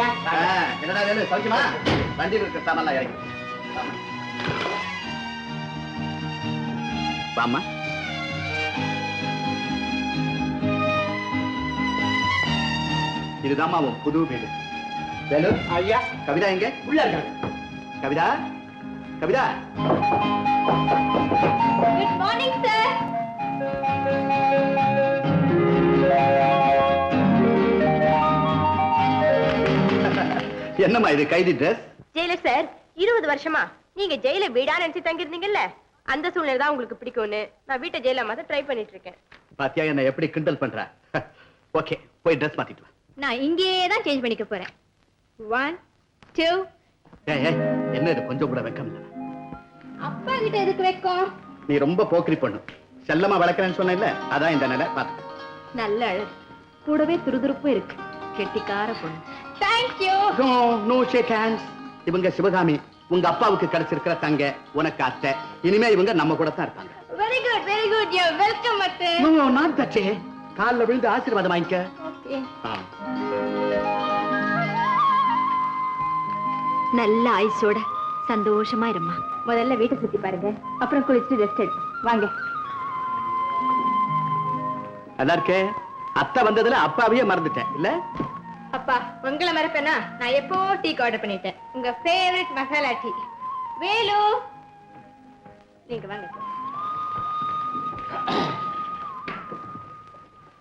ஐயா என்னடா வேலு சௌக்கியமா? வண்டியில் இருக்க சாமான்லாம் இறங்கி. வாம்மா. இதுதாம்மா உன் புது வீடு. வேலு ஐயா. கவிதா எங்க? உள்ள இருக்காங்க. கவிதா? கவிதா? என்னம்மா இது கைதி ட்ரெஸ் ஜெயிலர் சார் இருபது வருஷமா. நீங்க ஜெயில வீடா நினைச்சு தங்கியிருந்தீங்கல்ல? அந்த சூழ்நிலை தான் உங்களுக்கு பிடிக்கும்னு நான் வீட்டை ஜெயில மாத்த ட்ரை பண்ணிட்டு இருக்கேன் பாத்தியா என்ன எப்படி கிண்டல் பண்ற? ஓகே போய் ட்ரெஸ் மாத்திட்டு வா. நான் இங்கேயே தான் சேஞ்ச் பண்ணிக்க போறேன். ஒன் டூ ஏய், ஏய், என்ன இது? கொஞ்சம் கூட வெக்கம் இல்ல. அப்பா கிட்ட எதுக்கு வைக்கும்? நீ ரொம்ப போக்கிரி பொண்ணு. செல்லமா வளர்க்கறேன்னு சொன்ன அதான் இந்த நிலை. பாத்து. நல்ல அழகு. கூடவே துருதுருப்பும் இருக்கு. கெட்டிக்கார பொண்ணு. Thank you no no shake hands இவங்க சிவகாமி உங்க அப்பாவுக்கு கிடைச்சிருக்கிற தங்க உனக்கு அத்தை. இனிமே இவங்க நம்ம கூட தான் இருப்பாங்க. Very good very good you welcome அத்தை. நோ நாட் தச்சே கால்ல விழுந்து ஆசீர்வாதம் வாங்கிக்க. ஓகே. நல்ல ஐஸோட சந்தோஷமா இருமா முதல்ல வீட்டை சுத்தி பாருங்க. அப்புறம் குளிச்சுட்டு ரெஸ்ட் எடுப்போம் வாங்க. நல்லா இருக்கே அத்தை வந்ததுல அப்பாவையே மறந்துட்டேன். இல்ல? அப்பா உங்களை மறப்பேனா? நான் எப்போ டீ ஆர்டர் பண்ணிட்டேன். உங்க ஃபேவரட் மசாலா டீ வேலு! நீங்க வாங்க.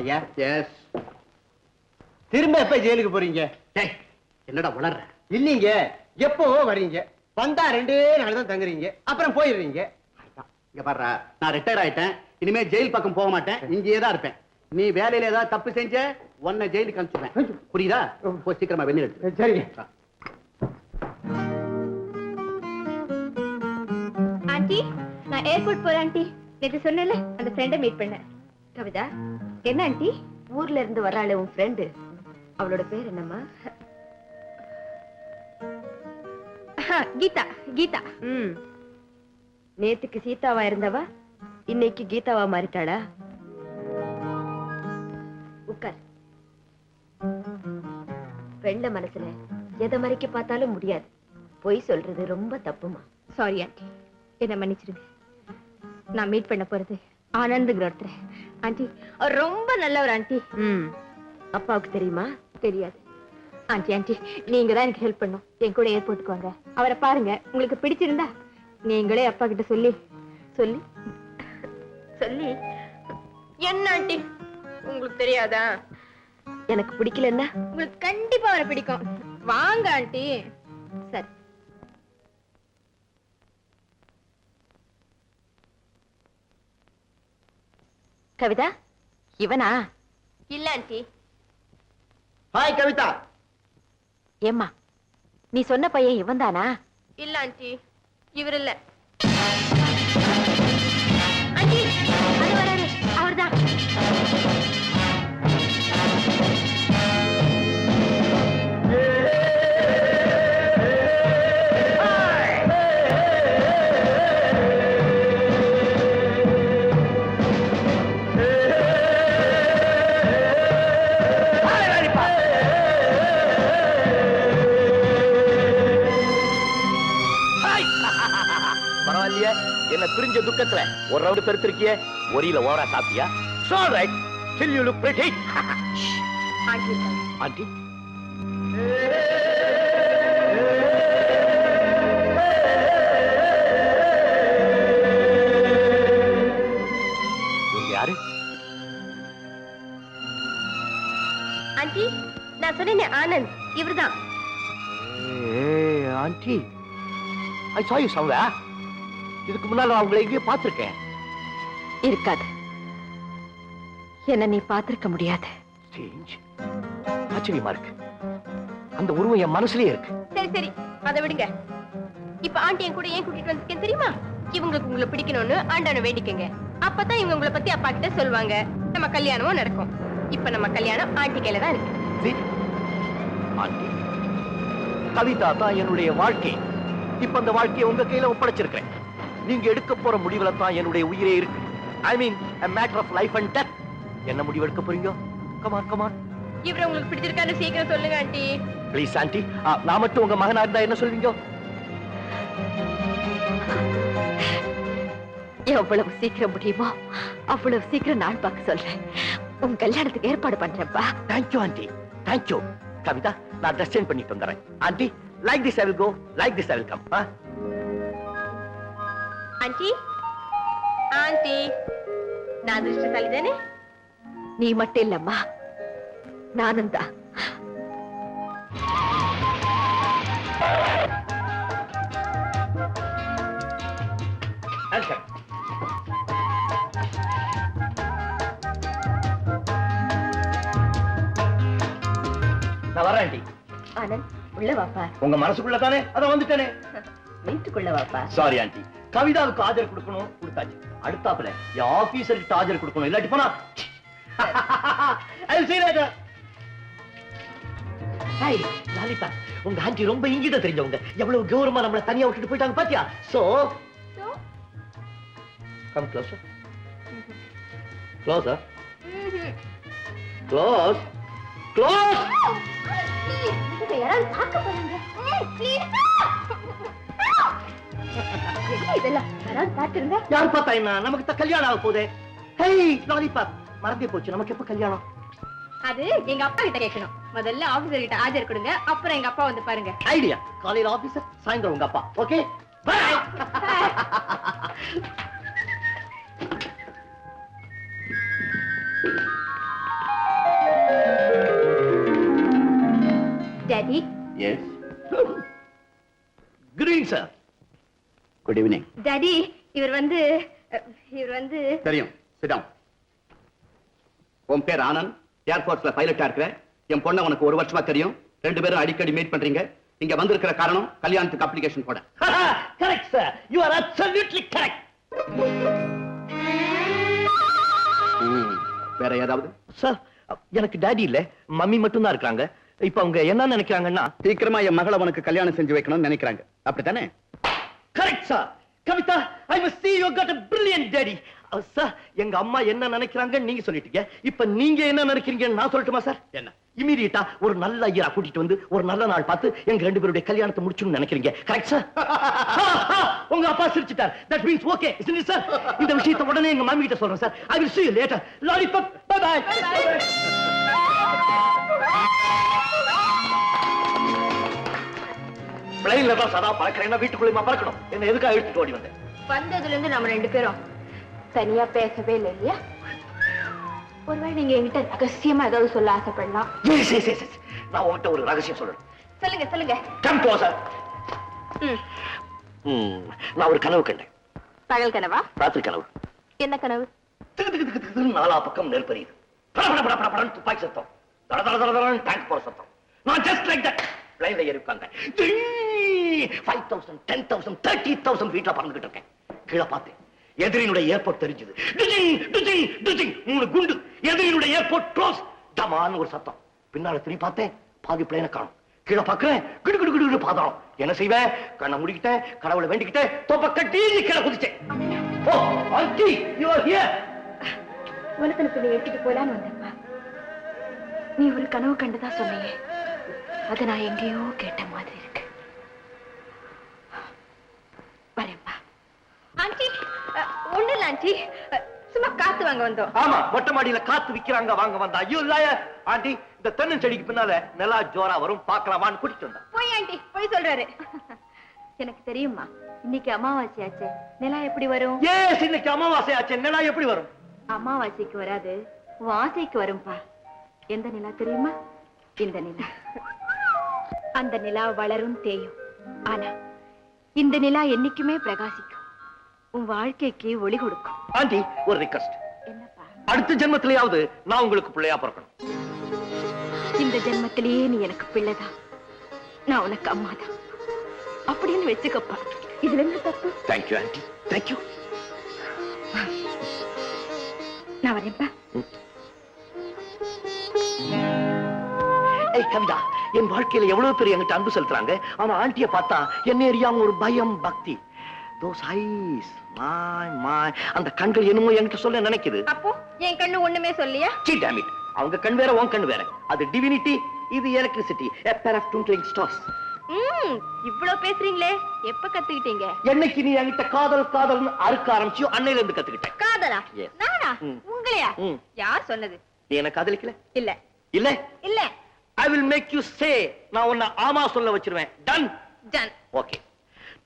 ஐயா எஸ் திரும்ப எப்ப ஜெயிலுக்கு போறீங்க? டேய் என்னடா உளர்ற? இல்லீங்க எப்போ வர்றீங்க வந்தா ரெண்டே நாள் தான் தங்குறீங்க. அப்புறம் போயிடுறீங்க. இங்க பாருடா நான் ரிட்டையர் ஆயிட்டேன். இனிமே ஜெயில் பக்கம் போக மாட்டேன். இங்கேயே தான் இருப்பேன். நீ வேலையில ஏதாவது தப்பு செஞ்ச? உன்னை ஜெயிலுக்கு அனுப்பிச்சுடுவேன். புரியுதா? போய் சீக்கிரமா எடுத்து சரிங்க ஆண்டி நான் ஏர்போர்ட் போறேன் ஆண்டி. நேற்று சொன்னேன்ல அந்த ஃப்ரெண்டை மீட் பண்ணேன். கவிதா என்ன ஆண்டி? ஊர்ல இருந்து வர்றாளே உன் ஃப்ரெண்டு அவளோட பேர் என்னம்மா? கீதா கீதா. ம். நேத்துக்கு சீதாவா இருந்தவா? இன்னைக்கு கீதாவா மாறிட்டாளா? பெண்ட மனசுல. எதை மறைக்க பார்த்தாலும் முடியாது. பொய் சொல்றது ரொம்ப தப்புமா? சாரி ஆண்டி என்ன மன்னிச்சிடுங்க. நான் மீட் பண்ண போறது ஆனந்துங்கிற ஒருத்தர். ஆண்டி அவர் ரொம்ப நல்லவர் ஆண்டி ம். அப்பாவுக்கு தெரியுமா? தெரியாது. ஆண்டி ஆண்டி நீங்க தான் எனக்கு ஹெல்ப் பண்ணும் என் கூட ஏர்போர்ட்டுக்கு வாங்க. அவரை பாருங்க. உங்களுக்கு பிடிச்சிருந்தா நீங்களே அப்பா கிட்ட சொல்லி சொல்லி. சொல்லி? என்ன ஆண்டி உங்களுக்கு தெரியாதா? எனக்கு பிடிக்கலன்னா? உங்களுக்கு கண்டிப்பா அவரை பிடிக்கும். வாங்க ஆண்டி. சரி. கவிதா இவனா? இல்ல ஆண்டி. ஹாய் கவிதா. ஏம்மா நீ சொன்ன பையன் இவன் தானா இல்ல ஆண்டி. இவர் இல்ல. ஆண்டி ஒரு ரவுண்டு பெருத்திருக்கிய? ஒரியில ஓரா சாப்பிட்டியா? So right still you look pretty aunty. Aunty யாரு? ஆண்டி நான் சொன்னேனே ஆனந்த். இவர்தான். Aunty I saw you somewhere. இதுக்கு முன்னால நான் உங்களை எங்கேயோ பார்த்திருக்கேன். இருக்காது. என்ன நீ பார்த்திருக்க முடியாது. ஆச்சரியமா இருக்கு. அந்த உருவம் என் மனசுலயே இருக்கு. சரி சரி. அதை விடுங்க. இப்ப ஆண்டி என் கூட ஏன் கூட்டிட்டு வந்திருக்கேன் தெரியுமா? இவங்களுக்கு உங்களை பிடிக்கணும்னு ஆண்டவனை வேண்டிக்கங்க. அப்பதான் இவங்க உங்களை பத்தி அப்பா கிட்ட சொல்லுவாங்க. நம்ம கல்யாணமும் நடக்கும். இப்ப நம்ம கல்யாணம் ஆண்டி கையில தான் இருக்கு. கவிதா தான் என்னுடைய வாழ்க்கை. இப்ப அந்த வாழ்க்கையை உங்க கையில ஒப்படைச்சிருக்கிறேன். நீங்க எடுக்க போற முடிவுல தான் என்னுடைய உயிரே இருக்கு. I mean a matter of life and death என்ன முடிவு எடுக்க போறீங்க கமான் கமான் இவரை உங்களுக்கு பிடிச்சிருக்கான்னு சீக்கிரம் சொல்லுங்க ஆண்டி. Please aunty. நான் மட்டும் உங்க மகனா இருந்தா என்ன சொல்வீங்க எவ்வளவு சீக்கிரம் முடியுமோ அவ்வளவு சீக்கிரம் நான் பார்க்க சொல்றேன். உன் கல்யாணத்துக்கு ஏற்பாடு பண்றேன்ப்பா. Thank you aunty. Thank you Kavitha நான் ட்ரெஸ் சேஞ்ச் பண்ணிட்டு aunty like this I will go like this I will come aunty? Aunty? நான் மட்டும் இல்லம்மா. நானும் தான். நான் வரேன் ஆண்டி. ஆனந்த் உள்ள வாப்பா. உங்க மனசுக்குள்ள தானே அதான் வந்துட்டேனே. வீட்டுக்குள்ள வாப்பா. Sorry aunty. கவிதாவுக்கு ஆஜர் கொடுக்கணும் கொடுத்தாச்சு. அடுத்தாப்புல என் ஆபீசருக்கு ஆஜர் கொடுக்கணும். இல்லாட்டி போனா லாலிதா, உங்க ஆண்டி ரொம்ப இங்கிட்ட தெரிஞ்சவங்க. எவ்வளவு கௌரவமா நம்மள தனியா விட்டுட்டு போயிட்டாங்க பாத்தியா? So come closer closer close close யாராவது பார்க்க போறாங்க? இதெல்லாம் யாராவது பார்த்துருங்க யார் பார்த்தா என்ன? நமக்கு தான் கல்யாணம் ஆக போதே ஹேய் லாலிபாப் மறந்தே போச்சு. நமக்கு எப்ப கல்யாணம்? அது எங்க அப்பா கிட்ட கேட்கணும். முதல்ல ஆபீசர் கிட்ட ஆஜர் கொடுங்க. அப்புறம் எங்க அப்பா வந்து பாருங்க. ஐடியா. காலையில ஆபீசர் சாயந்தரம் உங்க அப்பா. Okay? Bye daddy yes good evening sir good evening daddy இவர் வந்து இவர் வந்து. தெரியும். சிடம் உன் பேர் ஆனந்த். ஏர்போர்ட்ஸ்ல பைலட்டா இருக்கிற. என் பொண்ணை உனக்கு ஒரு வருஷமா தெரியும். ரெண்டு பேரும் அடிக்கடி மீட் பண்றீங்க. இங்க வந்திருக்கிற காரணம் கல்யாணத்துக்கு அப்ளிகேஷன் போட. Correct sir you are absolutely correct வேற ஏதாவது? சார் எனக்கு டாடி இல்ல. மம்மி மட்டும் தான் இருக்காங்க இப்ப அவங்க என்ன நினைக்கிறாங்கன்னா சீக்கிரமா என் மகளை உனக்கு கல்யாணம் செஞ்சு வைக்கணும்னு நினைக்கிறாங்க. அப்படித்தானே? Correct sir Kavitha I must see you got a brilliant daddy. Sir எங்க அம்மா என்ன நினைக்கிறாங்கன்னு நீங்க சொல்லிட்டீங்க. இப்ப நீங்க என்ன நினைக்கிறீங்கன்னு நான் சொல்லட்டுமா சார் என்ன? இமீடியட்டா ஒரு நல்ல ஐயரா கூட்டிட்டு வந்து ஒரு நல்ல நாள் பார்த்து எங்க ரெண்டு பேருடைய கல்யாணத்தை முடிச்சுன்னு நினைக்கிறீங்க. கரெக்ட் சார் உங்க அப்பா சிரிச்சிட்டார். தட் மீன்ஸ் ஓகே சார் இந்த விஷயத்தை உடனே எங்க மாமி கிட்ட சொல்றேன் sir I will see you later. Lollipop bye bye தான் சதா பறக்கிறேன்னா வீட்டுக்குள்ளேயுமா பறக்கணும்? என்ன எதுக்காக எடுத்துட்டு ஓடி வந்தேன்? வந்ததுல இருந்து நம்ம ரெண்டு பேரும் தனியா பேசவே இல்லை இல்லையா? ஒருவேளை நீங்க என்கிட்ட ரகசியமா ஏதாவது சொல்ல ஆசைப்படலாம். நான் உன்கிட்ட ஒரு ரகசியம் சொல்றேன். சொல்லுங்க சொல்லுங்க. கம் க்ளோசர் ம். நான் ஒரு கனவு கண்டேன். பகல் கனவா? ராத்திரி கனவு. என்ன கனவு? நாலா பக்கம் நெருப்பறியுது துப்பாக்கி சத்தம். தட தட தட டேங்க் போற சத்தம். நான் ஜஸ்ட் லைக் தட் பிளைன்ல ஏறி உட்கார்ந்தேன் five thousand ten thousand thirty thousand வீட்ல பறந்துகிட்டு இருக்கேன். கீழே பார்த்தேன் எதிரினுடைய ஏர்போர்ட் தெரிஞ்சது. மூணு குண்டு. எதிரினுடைய ஏர்போர்ட் க்ளோஸ் தமான்னு ஒரு சத்தம். பின்னால திரும்பி பார்த்தேன். பாதி பிளைனை காணும். கீழே பார்க்கிறேன். கிடு கிடு கிடு கிடு பாதாளம். என்ன செய்வேன்? கண்ணை முடிக்கிட்டேன். கடவுளை வேண்டிக்கிட்டேன். தொப்ப கட்டி கீழே குதிச்சேன். Oh aunty you are here உனக்கு நீ எடுத்துட்டு போலான்னு வந்தேன்ப்பா. நீ ஒரு கனவு கண்டுதான் சொன்னீங்க. அதை நான் எங்கேயோ கேட்ட மாதிரி இருக்கு. வரேன்ப்பா. ஆண்டி ஒண்ணு இல்ல ஆண்டி. சும்மா காத்து வாங்க வந்தோம். ஆமா மொட்டை மாடியில காத்து விக்கிறாங்க வாங்க வந்தா. ஐயோ இல்லையா ஆண்டி இந்த தென்னன் செடிக்கு பின்னால நிலா ஜோரா வரும் பார்க்கலாமான்னு கூட்டிட்டு வந்தா போய் ஆண்டி போய் சொல்றாரு. எனக்கு தெரியுமா இன்னைக்கு அமாவாசை ஆச்சு. நிலா எப்படி வரும்? ஏஸ் இன்னைக்கு அமாவாசை ஆச்சு. நிலா எப்படி வரும்? அமாவாசைக்கு வராது வாசைக்கு வரும்பா. எந்த நிலா தெரியுமா? இந்த நிலா. அந்த நிலா வளரும் தேயும். ஆனா இந்த நிலா என்னைக்குமே பிரகாசிக்கும். உன் வாழ்க்கைக்கு ஒளி கொடுக்கும். ஆண்டி ஒரு ரிக்வஸ்ட் என்னப்பா? அடுத்த ஜென்மத்திலேயாவது நான் உங்களுக்கு பிள்ளையா பிறக்கணும். இந்த ஜென்மத்திலேயே நீ எனக்கு பிள்ளைதான். நான் உனக்கு அம்மாதான். அப்படின்னு வச்சுக்கப்பா. இதுல என்ன தப்பு? Thank you aunty. தேங்க்யூ நான் வரேன்ப்பா. ஏய் கவிதா. என் வாழ்க்கையில எவ்வளவு பேர் என்கிட்ட அன்பு செலுத்துறாங்க? ஆனா ஆண்டிய பார்த்தா என்ன எரியாம ஒரு பயம் பக்தி. தோஸ் ஐஸ் மாய் மாய் அந்த கண்கள் என்னமோ என்கிட்ட சொல்ல நினைக்குது. அப்போ என் கண்ணு ஒண்ணுமே சொல்லியா? சீ டேமிட் அவங்க கண் வேற உன் கண் வேற. அது டிவினிட்டி இது electricity pair of twinkling stars. ம் இவ்வளவு பேசுறீங்களே. எப்ப கத்துக்கிட்டீங்க? என்னைக்கு நீ என்கிட்ட காதல் காதல்னு அறுக்க ஆரம்பிச்சியோ அன்னையில இருந்து கத்துக்கிட்டேன். காதலா. நானா. உங்களையா. யார் சொன்னது? நீ என்ன காதலிக்கல? இல்ல. இல்ல? இல்ல. I will make you say நான் உன்னை ஆமா சொல்ல வச்சிருவேன். Done done okay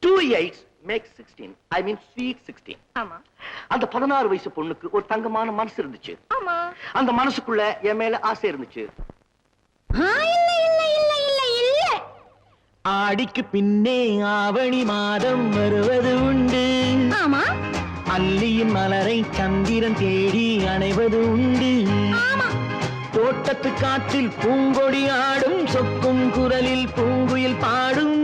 two eights make sixteen I mean sweet sixteen ஆமா. அந்த பதினாறு வயசு பொண்ணுக்கு ஒரு தங்கமான மனசு இருந்துச்சு. ஆமா. அந்த மனசுக்குள்ள என் மேல ஆசை இருந்துச்சு. ஆடிக்கு பின்னே ஆவணி மாதம் வருவது உண்டு. ஆமா. அல்லியின் மலரை சந்திரன் தேடி அணைவது உண்டு. தோட்டத்து காற்றில் பூங்கொடி ஆடும் சொக்கும் குரலில் பூங்குயில் பாடும்.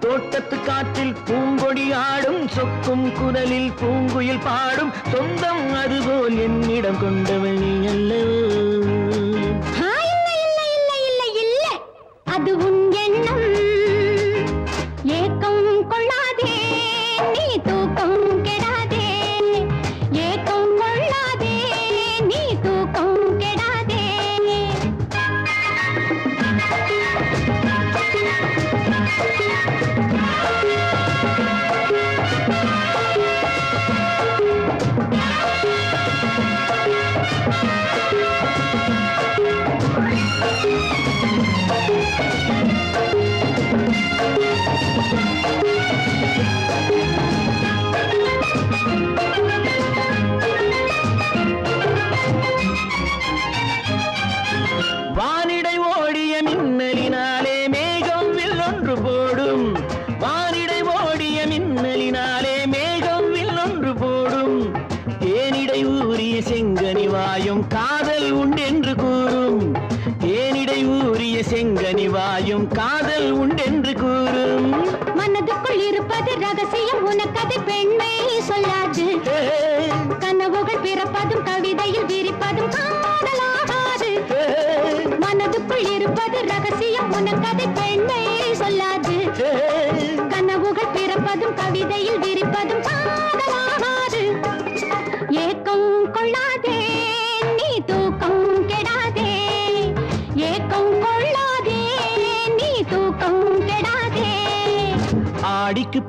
தோட்டத்து காற்றில் பூங்கொடி ஆடும் சொக்கும் குரலில் பூங்குயில் பாடும். சொந்தம் அதுபோல் என்னிடம் கொண்டவள் வாயும் காதல் உண்டென்று கூறும். தேனிடை ஊறிய செங்கனி வாயும் காதல் உண்டென்று கூறும். மனதுக்குள் இருப்பது ரகசியம் உனக்கது பெண்மை சொல்லாது. கனவுகள் பிறப்பதும் கவிதையில் விரிப்பதும் காதலாகாது மனதுக்குள் இருப்பது ரகசியம் உனக்கது பெண்மை சொல்லாது. கனவுகள் பிறப்பதும் கவிதையில்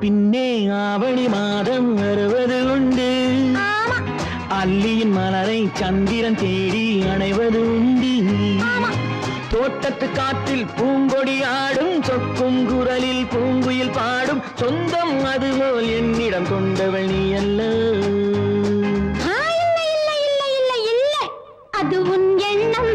பின்னே ஆவணி மாதம் வருவது உண்டு. அல்லியின் மலரை சந்திரன் தேடி அணைவது உண்டு. தோட்டத்து காற்றில் பூங்கொடி ஆடும் சொக்கும் குரலில் பூங்குயில் பாடும் சொந்தம் அதுபோல் என்னிடம் கொண்டவள் நீ அல்ல. ஆ, இல்ல இல்ல இல்ல இல்ல இல்ல. அது உன் எண்ணம்.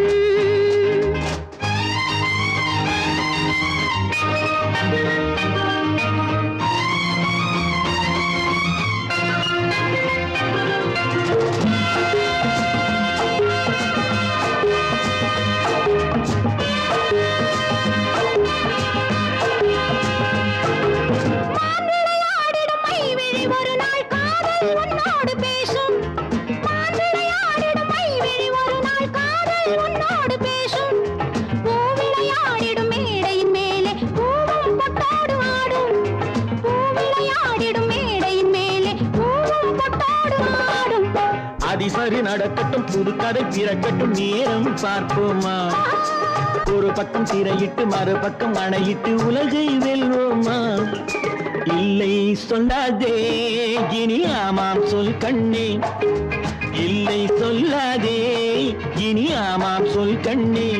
அதிசரி நடக்கட்டும் புது கதை பிறக்கட்டும் நேரம் பார்ப்போமா? ஒரு பக்கம் திரையிட்டு மறுபக்கம் அணையிட்டு உலகை வெல்வோமா? இல்லை சொல்லாதே இனி ஆமாம் சொல் கண்ணே. இல்லை சொல்லாதே இனி ஆமாம் சொல் கண்ணே.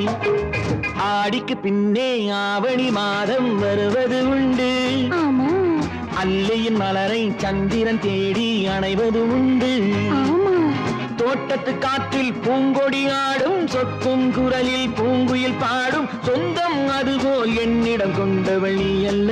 ஆடிக்கு பின்னே ஆவணி மாதம் வருவது உண்டு. அல்லையின் மலரை சந்திரன் தேடி அணைவது உண்டு. ஆமா தோட்டத்து காற்றில் பூங்கொடி ஆடும் சொக்கும் குரலில் பூங்குயில் பாடும் சொந்தம் அதுபோல் என்னிடம் கொண்டவள் நீ அல்ல